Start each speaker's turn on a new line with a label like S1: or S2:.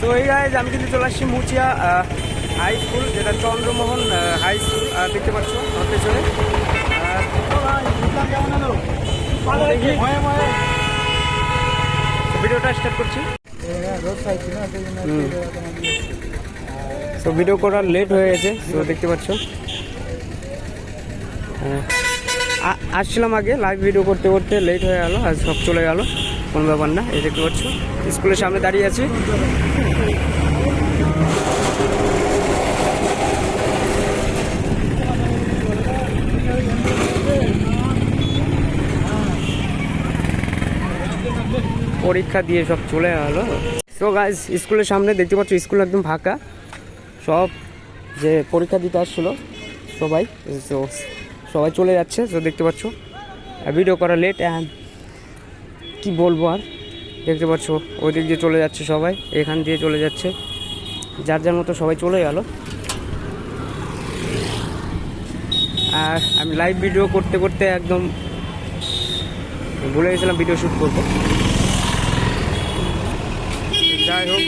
S1: তো এই গাইজ আমি কিন্তু চলে আসছি মুচিয়া হাই স্কুল যেটা চন্দ্রমোহন হাই স্কুল দেখতে পাচ্ছ আমার পেছনে। ভিডিওটা স্টার্ট করছি। তো ভিডিও করার লেট হয়ে গেছে তো দেখতে পাচ্ছ। আসছিলাম আগে লাইভ ভিডিও করতে করতে লেট হয়ে গেলো আর সব চলে গেল, কোনো ব্যাপার না, এই দেখতে পাচ্ছ। স্কুলের সামনে দাঁড়িয়ে আছি। পরীক্ষা দিয়ে সব চলে গেলো। তো গাইজ স্কুলের সামনে দেখতে পাচ্ছ, স্কুল একদম ফাঁকা। সব যে পরীক্ষা দিতে আসছিল, সবাই তো সবাই চলে যাচ্ছে। তো দেখতে পাচ্ছ ভিডিও করা লেট অ্যান্ড কি বলব আর? দেখতে পাচ্ছ ওই দিক দিয়ে চলে যাচ্ছে সবাই, এখান দিয়ে চলে যাচ্ছে। যার যার মতো সবাই চলে গেল। আর আমি লাইভ ভিডিও করতে করতে একদম ভুলে গেছিলাম ভিডিও শ্যুট করব। যাই হোক।